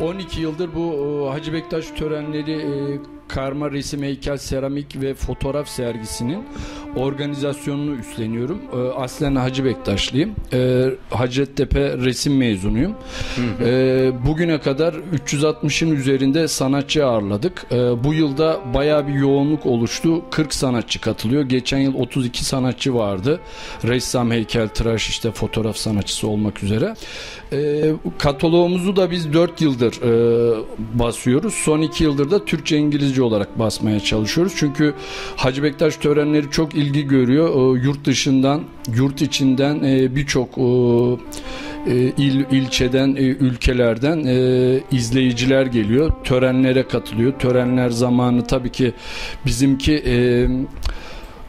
12 yıldır bu e, Hacı Bektaş törenleri e, karma resim, heykel, seramik ve fotoğraf sergisinin organizasyonunu üstleniyorum. E, aslen Hacı Bektaşlıyım. E, Hacettepe resim mezunuyum. E, bugüne kadar 360'ın üzerinde sanatçı ağırladık. E, bu yılda baya bir yoğunluk oluştu. 40 sanatçı katılıyor. Geçen yıl 32 sanatçı vardı. Ressam, heykel, tıraş, işte fotoğraf sanatçısı olmak üzere. E, kataloğumuzu da biz 4 yıldır e, basıyoruz. Son 2 yıldır da Türkçe İngilizce olarak basmaya çalışıyoruz. Çünkü Hacı Bektaş törenleri çok ilgi görüyor. E, yurt dışından, yurt içinden e, birçok e, e, il ilçeden, ülkelerden izleyiciler geliyor. Törenlere katılıyor. Törenler zamanı tabii ki bizimki e,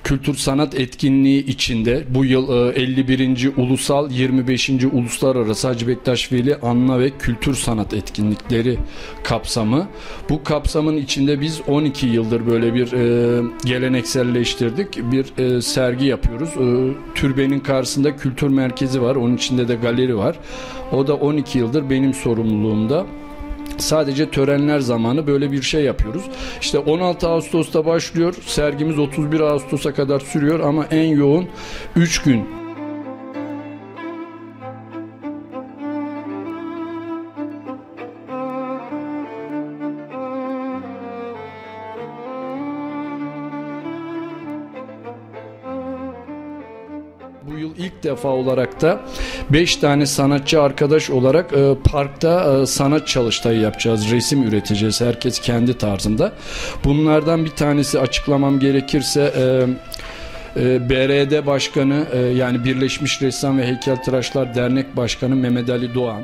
kültür sanat etkinliği içinde bu yıl e, 51. Ulusal 25. Uluslararası Hacı Bektaş Veli Anma ve Kültür Sanat Etkinlikleri kapsamı. Bu kapsamın içinde biz 12 yıldır böyle bir e, gelenekselleştirdik. Bir e, sergi yapıyoruz. E, türbenin karşısında kültür merkezi var. Onun içinde de galeri var. O da 12 yıldır benim sorumluluğumda. Sadece törenler zamanı böyle bir şey yapıyoruz. İşte 16 Ağustos'ta başlıyor. Sergimiz 31 Ağustos'a kadar sürüyor ama en yoğun 3 gün Bu yıl ilk defa olarak da 5 tane sanatçı arkadaş olarak e, parkta e, sanat çalıştayı yapacağız. Resim üreteceğiz. Herkes kendi tarzında. Bunlardan bir tanesi açıklamam gerekirse e, e, BRD Başkanı e, yani Birleşmiş Ressam ve Heykeltıraşlar Dernek Başkanı Mehmet Ali Doğan.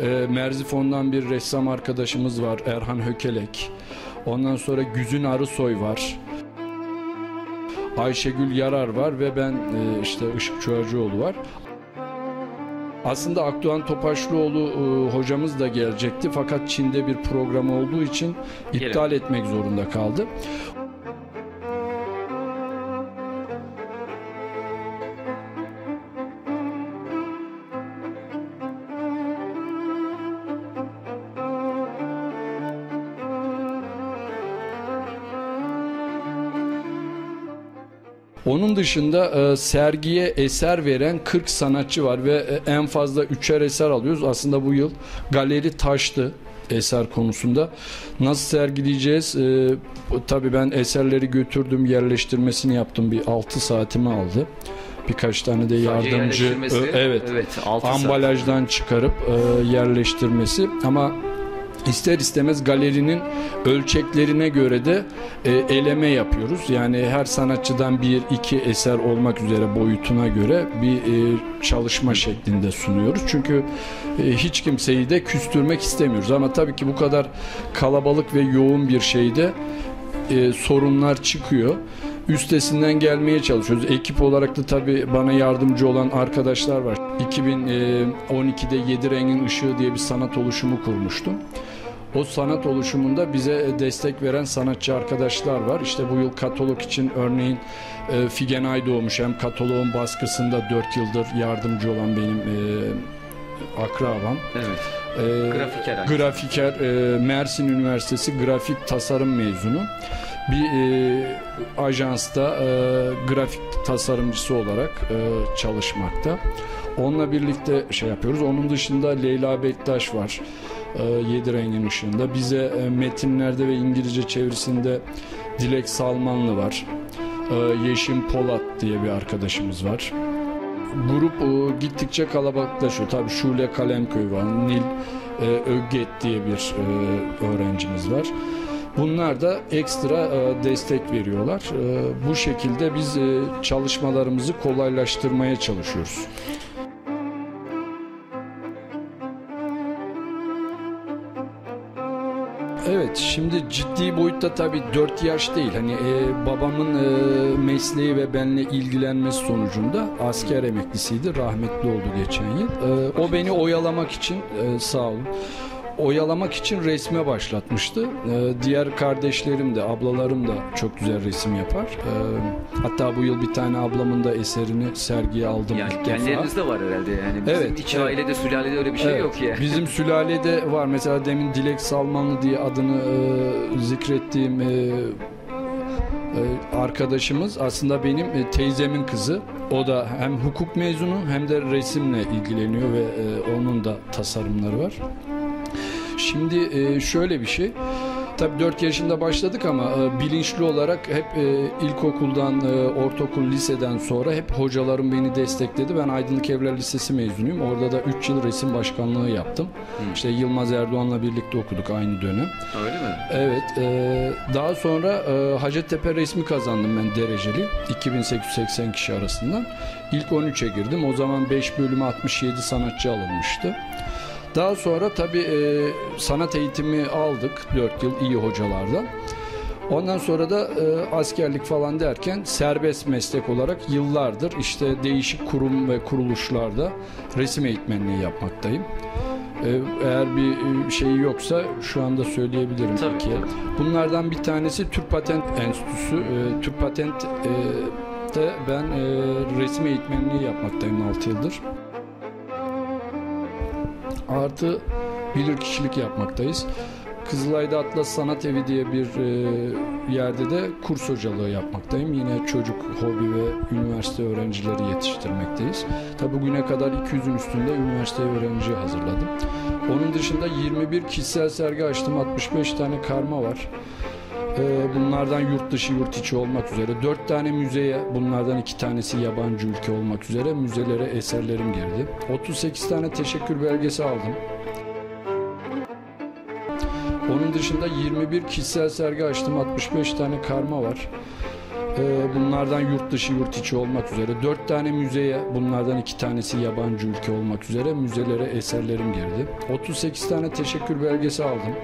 E, Merzifon'dan bir ressam arkadaşımız var Erhan Hökelek. Ondan sonra Güzün Arısoy var. Ayşegül Yarar var ve ben e, işte Işık Çuhacıoğlu var. Aslında Akdoğan Topaşlıoğlu e, hocamız da gelecekti fakat Çin'de bir program olduğu için iptal etmek zorunda kaldı. Onun dışında e, sergiye eser veren 40 sanatçı var ve e, en fazla üçer eser alıyoruz. Aslında bu yıl galeri taştı eser konusunda. Nasıl sergileyeceğiz? E, tabii ben eserleri götürdüm, yerleştirmesini yaptım. Bir 6 saatimi aldı. Birkaç tane de yardımcı e, evet, evet altı saat. ambalajdan çıkarıp e, yerleştirmesi ama ister istemez galerinin ölçeklerine göre de e, eleme yapıyoruz. Yani her sanatçıdan bir iki eser olmak üzere boyutuna göre bir e, çalışma şeklinde sunuyoruz. Çünkü e, hiç kimseyi de küstürmek istemiyoruz. Ama tabii ki bu kadar kalabalık ve yoğun bir şeyde e, sorunlar çıkıyor. Üstesinden gelmeye çalışıyoruz. Ekip olarak da tabii bana yardımcı olan arkadaşlar var. 2012'de Yedi Rengin Işığı diye bir sanat oluşumu kurmuştum. O sanat oluşumunda bize destek veren sanatçı arkadaşlar var. İşte bu yıl katalog için örneğin e, Figen Aydoğmuş hem kataloğun baskısında 4 yıldır yardımcı olan benim e, akrabam. Evet. E, Grafiker Grafiker e, Mersin Üniversitesi grafik tasarım mezunu. Bir e, ajansta e, grafik tasarımcısı olarak e, çalışmakta. Onunla birlikte şey yapıyoruz. Onun dışında Leyla Bektaş var. E, Yedi Rengin Işığında. Bize e, metinlerde ve İngilizce çevirisinde Dilek Salmanlı var. E, Yeşim Polat diye bir arkadaşımız var grup e, gittikçe kalabalıklaşıyor. Tabii Şule Kalemköy var. Nil e, Ögget diye bir e, öğrencimiz var. Bunlar da ekstra e, destek veriyorlar. E, bu şekilde biz e, çalışmalarımızı kolaylaştırmaya çalışıyoruz. Evet şimdi ciddi boyutta tabii 4 yaş değil. Hani e, babamın e, mesleği ve benle ilgilenmesi sonucunda asker emeklisiydi. Rahmetli oldu geçen yıl. E, o beni oyalamak için e, sağ olun. Oyalamak için resme başlatmıştı. Ee, diğer kardeşlerim de, ablalarım da çok güzel resim yapar. Ee, hatta bu yıl bir tane ablamın da eserini sergiye aldım Yani genlerinizde var herhalde yani. Bizim Evet, iç evet. ailede, sülalede öyle bir şey Evet, yok ya. Bizim sülalede var. Mesela demin Dilek Salmanlı diye adını e, zikrettiğim e, e, arkadaşımız aslında benim e, teyzemin kızı. O da hem hukuk mezunu hem de resimle ilgileniyor ve e, onun da tasarımları var. Şimdi e, şöyle bir şey. Tabii 4 yaşında başladık ama e, bilinçli olarak hep e, ilkokuldan, e, ortaokul, liseden sonra hep hocalarım beni destekledi. Ben Aydınlık Evler Lisesi mezunuyum. Orada da 3 yıl resim başkanlığı yaptım. İşte Yılmaz Erdoğan'la birlikte okuduk aynı dönem. Öyle mi? Evet. e, daha sonra e, Hacettepe resmi kazandım ben dereceli. 2880 kişi arasından. İlk 13'e girdim. O zaman 5 bölüme 67 sanatçı alınmıştı. Daha sonra tabii e, sanat eğitimi aldık 4 yıl iyi hocalardan. Ondan sonra da e, askerlik falan derken serbest meslek olarak yıllardır işte değişik kurum ve kuruluşlarda resim eğitmenliği yapmaktayım. E, eğer bir e, şey yoksa şu anda söyleyebilirim. Tabii, ki. tabii. Bunlardan bir tanesi Türk Patent Enstitüsü. E, Türk Patent e, de ben e, resim eğitmenliği yapmaktayım 6 yıldır. Artı bilirkişilik yapmaktayız. Kızılay'da Atlas Sanat Evi diye bir e, yerde de kurs hocalığı yapmaktayım. Yine çocuk, hobi ve üniversite öğrencileri yetiştirmekteyiz. Tabi bugüne kadar 200'ün üstünde üniversite öğrenci hazırladım. Onun dışında 21 kişisel sergi açtım. 65 tane karma var. Ee, Bunlardan yurt dışı yurt içi olmak üzere dört tane müzeye bunlardan iki tanesi yabancı ülke olmak üzere müzelere eserlerim girdi. 38 tane teşekkür belgesi aldım. Onun dışında 21 kişisel sergi açtım. 65 tane karma var. Ee, Bunlardan yurt dışı yurt içi olmak üzere dört tane müzeye bunlardan iki tanesi yabancı ülke olmak üzere müzelere eserlerim girdi. 38 tane teşekkür belgesi aldım.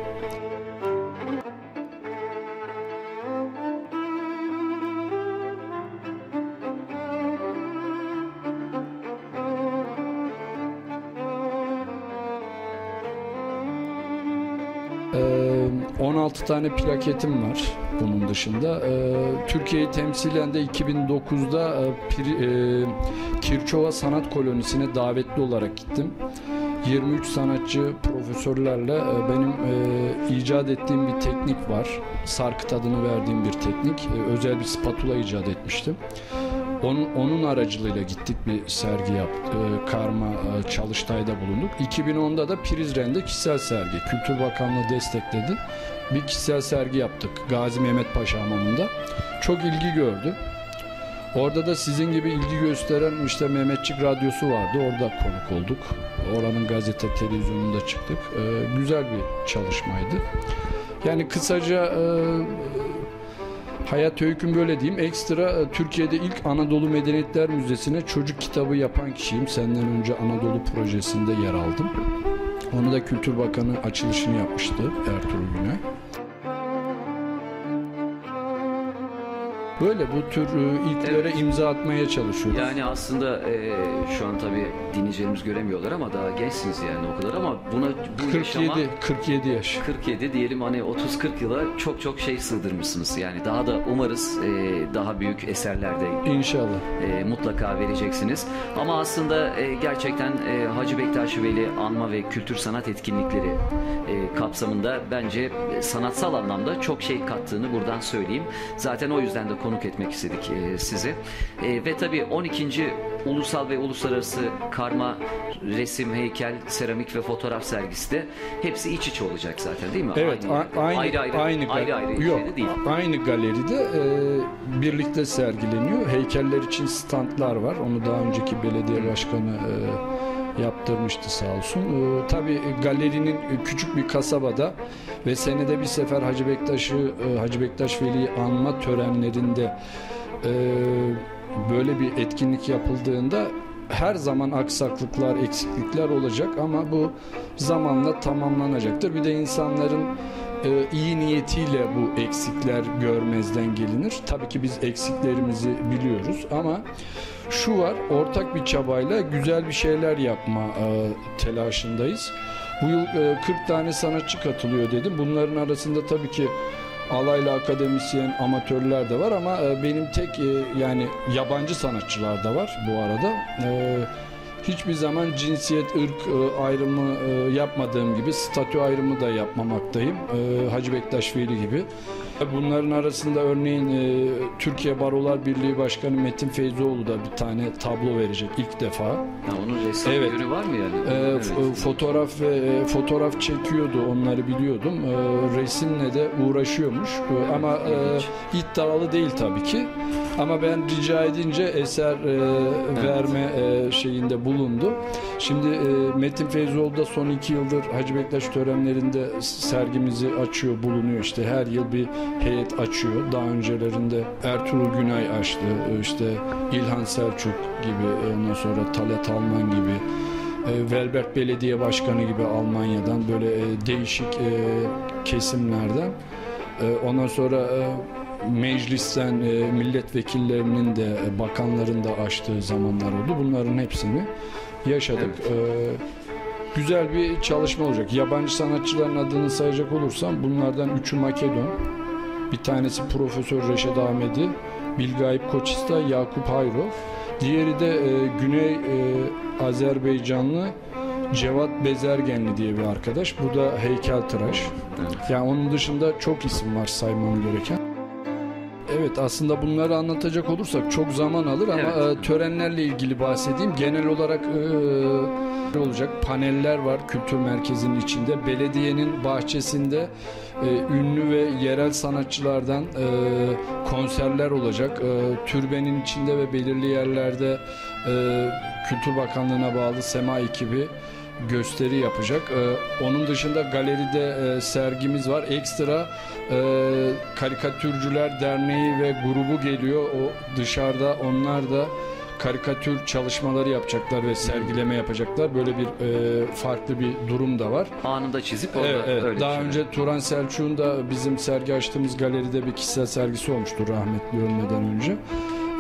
16 tane plaketim var bunun dışında. Ee, Türkiye'yi temsilen de 2009'da e, e, Kirçova Sanat Kolonisi'ne davetli olarak gittim. 23 sanatçı profesörlerle e, benim e, icat ettiğim bir teknik var. Sarkıt adını verdiğim bir teknik. Özel bir spatula icat etmiştim. Onun, onun aracılığıyla gittik bir sergi yaptık. E, karma e, çalıştayda bulunduk. 2010'da da Prizren'de kişisel sergi. Kültür Bakanlığı destekledi. Bir kişisel sergi yaptık. Gazi Mehmet Paşa Hamamı'nda. Çok ilgi gördü. Orada da sizin gibi ilgi gösteren işte Mehmetçik Radyosu vardı. Orada konuk olduk. Oranın gazete, televizyonunda çıktık. E, güzel bir çalışmaydı. Yani kısaca e, Hayat öyküm böyle diyeyim. Ekstra e, Türkiye'de ilk Anadolu Medeniyetler Müzesi'ne çocuk kitabı yapan kişiyim. Senden önce Anadolu projesinde yer aldım. Onu da Kültür Bakanı açılışını yapmıştı Ertuğrul Günay. Böyle bu tür e, ilklere imza atmaya çalışıyoruz. Yani aslında e, şu an tabii dinleyicilerimiz göremiyorlar ama daha gençsiniz yani o kadar ama buna bu yaşama 47 47 yaş. 47 diyelim hani 30-40 yıla çok çok şey sığdırmışsınız yani daha da umarız e, daha büyük eserlerde İnşallah. e, mutlaka vereceksiniz. Ama aslında e, gerçekten e, Hacı Bektaş Veli anma ve kültür sanat etkinlikleri e, kapsamında bence e, sanatsal anlamda çok şey kattığını buradan söyleyeyim. Zaten o yüzden de konuk etmek istedik e, sizi. E, ve tabii 12. Ulusal ve Uluslararası Karma Resim, Heykel, Seramik ve Fotoğraf sergisi de hepsi iç içe olacak zaten değil mi? Evet, aynı ayrı ayrı, aynı, ayrı, ayrı yok, değil. aynı galeride e, birlikte sergileniyor. Heykeller için standlar var. Onu daha önceki belediye başkanı e, yaptırmıştı sağ olsun. E, tabii galerinin küçük bir kasabada ve senede bir sefer Hacı Bektaş'ı e, Hacı Bektaş Veli'yi anma törenlerinde e, böyle bir etkinlik yapıldığında her zaman aksaklıklar, eksiklikler olacak ama bu zamanla tamamlanacaktır. Bir de insanların e, iyi niyetiyle bu eksikler görmezden gelinir. Tabii ki biz eksiklerimizi biliyoruz ama şu var ortak bir çabayla güzel bir şeyler yapma e, telaşındayız. Bu yıl e, 40 tane sanatçı katılıyor dedim. Bunların arasında tabii ki alaylı akademisyen, amatörler de var ama e, benim tek e, yani yabancı sanatçılar da var bu arada. E, hiçbir zaman cinsiyet, ırk e, ayrımı e, yapmadığım gibi statü ayrımı da yapmamaktayım. E, Hacı Bektaş gibi. Bunların arasında örneğin e, Türkiye Barolar Birliği Başkanı Metin Feyzoğlu da bir tane tablo verecek ilk defa. Ha, onun ressam Evet. yönü var mı yani? E, Evet. fotoğraf e, fotoğraf çekiyordu onları biliyordum. E, resimle de uğraşıyormuş E, ama e, iddialı değil tabii ki. Ama ben rica edince eser e, verme e, şeyinde bulundu. Şimdi e, Metin Feyzoğlu da son iki yıldır Hacı Bektaş törenlerinde sergimizi açıyor, bulunuyor. İşte her yıl bir heyet açıyor. Daha öncelerinde Ertuğrul Günay açtı. E, işte İlhan Selçuk gibi, e, ondan sonra Talat Alman gibi. E, Velbert Belediye Başkanı gibi Almanya'dan böyle değişik kesimlerden. Ondan sonra meclisten milletvekillerinin de bakanların da açtığı zamanlar oldu. Bunların hepsini yaşadık. E, Güzel bir çalışma olacak. Yabancı sanatçıların adını sayacak olursam bunlardan üçü Makedon. Bir tanesi Profesör Reşat Ahmedi, Bilgayip Koçista, Yakup Hayro. Diğeri de e, Güney e, Azerbaycanlı Cevat Bezergenli diye bir arkadaş. Bu da heykeltıraş. Evet. Yani onun dışında çok isim var saymam gereken. Evet aslında bunları anlatacak olursak çok zaman alır ama Evet. e, törenlerle ilgili bahsedeyim. Genel olarak e, olacak paneller var kültür merkezinin içinde. Belediyenin bahçesinde e, ünlü ve yerel sanatçılardan e, konserler olacak. E, türbenin içinde ve belirli yerlerde e, Kültür Bakanlığı'na bağlı SEMA ekibi gösteri yapacak. Ee, onun dışında galeride e, sergimiz var. Ekstra e, Karikatürcüler Derneği ve grubu geliyor. O dışarıda onlar da karikatür çalışmaları yapacaklar ve sergileme yapacaklar. Böyle bir e, farklı bir durum da var. Anında çizip orada Evet, evet. öyle Daha şeyler. önce Turan Selçuk'un da bizim sergi açtığımız galeride bir kişisel sergisi olmuştu rahmetli ölmeden önce.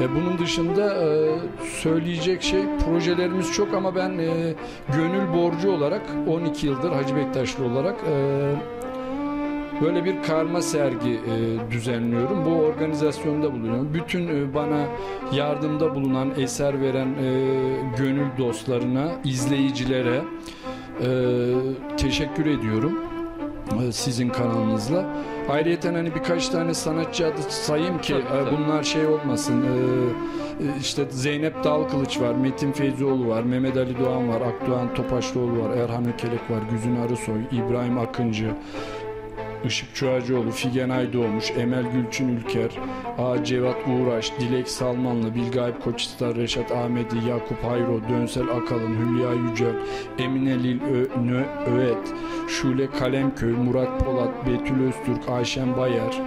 E, bunun dışında e, söyleyecek şey projelerimiz çok ama ben e, gönül borcu olarak 12 yıldır Hacı Bektaşlı olarak e, böyle bir karma sergi e, düzenliyorum. Bu organizasyonda bulunuyorum. Bütün e, bana yardımda bulunan, eser veren e, gönül dostlarına, izleyicilere e, teşekkür ediyorum sizin kanalınızla. Ayrıca hani birkaç tane sanatçı adı sayayım ki Tabii, e, tabii. bunlar şey olmasın. E, e, işte Zeynep Dalkılıç var, Metin Feyzioğlu var, Mehmet Ali Doğan var, Akdoğan Topaşlıoğlu var, Erhan Ökelek var, Güzün Arısoy, İbrahim Akıncı, Işık Çuhacıoğlu, Figen Aydoğmuş, Emel Gülçin Ülker, A. Cevat Uğraş, Dilek Salmanlı, Bilgayip Koçistar, Reşat Ahmedi, Yakup Hayro, Dönsel Akalın, Hülya Yücel, Emine Lil Ö- Nö- Öğet, Şule Kalemköy, Murat Polat, Betül Öztürk, Ayşen Bayer,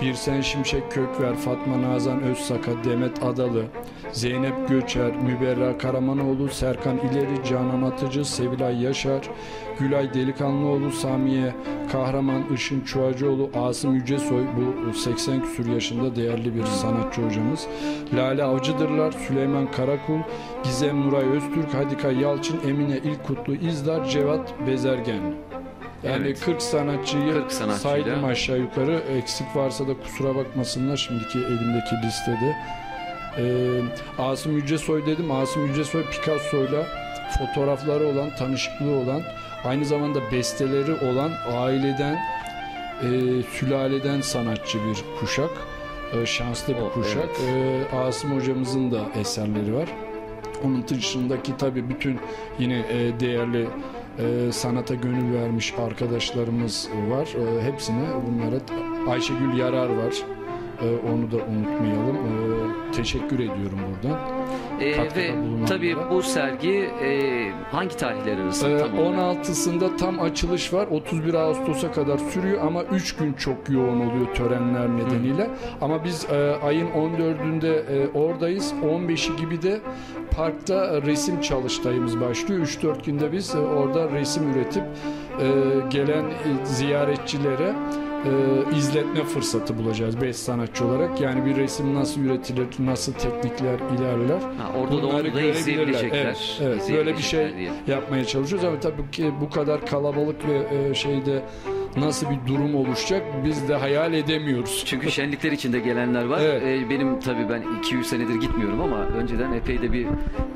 Birsen Şimşek Kökver, Fatma Nazan Özsaka, Demet Adalı, Zeynep Göçer, Müberra Karamanoğlu, Serkan İleri, Canan Atıcı, Sevilay Yaşar, Gülay Delikanlıoğlu, Samiye Kahraman, Işın Çuhacıoğlu, Asım Yücesoy, bu 80 küsur yaşında değerli bir sanatçı hocamız. Lale Avcıdırlar, Süleyman Karakul, Gizem Nuray Öztürk, Hadika Yalçın, Emine İlkutlu, İzdar, Cevat Bezergen. Yani Evet. 40 sanatçıyı 40 sanatçıyla. saydım aşağı yukarı. Eksik varsa da kusura bakmasınlar şimdiki elimdeki listede. Ee, Asım Yücesoy dedim. Asım Yücesoy Picasso'yla fotoğrafları olan, tanışıklığı olan, aynı zamanda besteleri olan aileden, e, sülaleden sanatçı bir kuşak. E, şanslı bir Oh, kuşak. E, Asım hocamızın da eserleri var. Onun dışındaki tabii bütün yine e, değerli e, sanata gönül vermiş arkadaşlarımız var. E, hepsine bunlara Ayşegül Yarar var. E, onu da unutmayalım. E, teşekkür ediyorum buradan. Ee, katkıda ve tabii bu sergi e, hangi tarihler arasında Ee, tam olarak? 16'sında tam açılış var. 31 Ağustos'a kadar sürüyor ama 3 gün çok yoğun oluyor törenler nedeniyle. Ama biz e, ayın 14'ünde e, oradayız. 15'i gibi de parkta resim çalıştayımız başlıyor. 3-4 günde biz e, orada resim üretip e, gelen e, ziyaretçilere e, izletme fırsatı bulacağız beş sanatçı olarak. Yani bir resim nasıl üretilir, nasıl teknikler ilerler. Ha, orada da Bunları onu da görebilirler. izleyebilecekler. Evet, evet. böyle bir şey diye. yapmaya çalışıyoruz ama tabii ki bu kadar kalabalık ve e, şeyde nasıl bir durum oluşacak biz de hayal edemiyoruz. Çünkü şenlikler içinde gelenler var. Evet. Ee, benim tabii ben 2-3 senedir gitmiyorum ama önceden epey de bir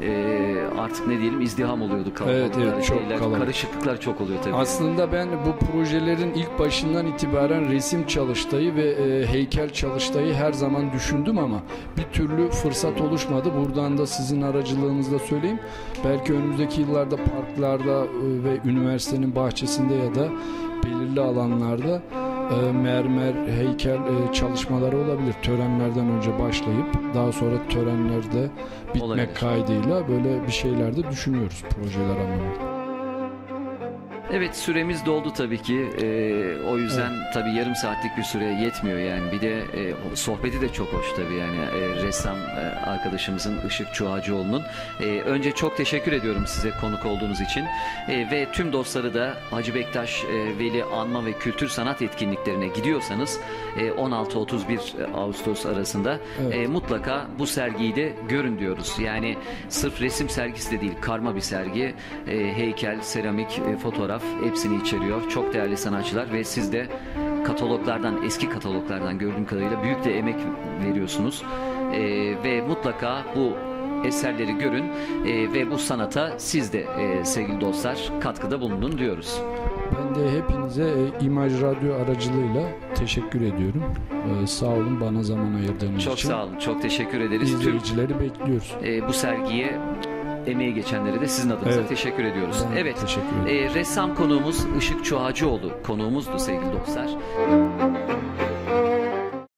e, artık ne diyelim izdiham oluyordu kalabalıklar, Evet, evet, çok şeyler, kalabalık. karışıklıklar çok oluyor tabii. Aslında ben bu projelerin ilk başından itibaren resim çalıştayı ve e, heykel çalıştayı her zaman düşündüm ama bir türlü fırsat oluşmadı. Buradan da sizin aracılığınızla söyleyeyim. Belki önümüzdeki yıllarda parklarda e, ve üniversitenin bahçesinde ya da belirli alanlarda e, mermer, heykel e, çalışmaları olabilir. Törenlerden önce başlayıp daha sonra törenlerde bitmek Olabilir. kaydıyla böyle bir şeyler de düşünüyoruz projeler anlamında. Evet süremiz doldu tabii ki. Ee, o yüzden tabii yarım saatlik bir süre yetmiyor yani. Bir de e, sohbeti de çok hoş tabii yani e, ressam e, arkadaşımızın Işık Çuhacıoğlu'nun. E, önce çok teşekkür ediyorum size konuk olduğunuz için. E, ve tüm dostları da Hacı Bektaş e, Veli Anma ve Kültür Sanat etkinliklerine gidiyorsanız e, 16-31 Ağustos arasında Evet. e, mutlaka bu sergiyi de görün diyoruz. Yani sırf resim sergisi de değil, karma bir sergi. E, heykel, seramik, e, fotoğraf hepsini içeriyor. Çok değerli sanatçılar ve siz de kataloglardan, eski kataloglardan gördüğüm kadarıyla büyük de emek veriyorsunuz. E, ve mutlaka bu eserleri görün e, ve bu sanata siz de e, sevgili dostlar katkıda bulunun diyoruz. Ben de hepinize e, İmaj Radyo aracılığıyla teşekkür ediyorum. E, sağ olun bana zaman ayırdığınız Çok için. sağ olun, çok teşekkür ederiz. Tüm İzleyicileri bekliyoruz. e, bu sergiye emeği geçenlere de sizin adınıza Evet. teşekkür ediyoruz. Ben evet. teşekkür ederim. e, ressam konuğumuz Işık Çuhacıoğlu konuğumuzdu sevgili dostlar.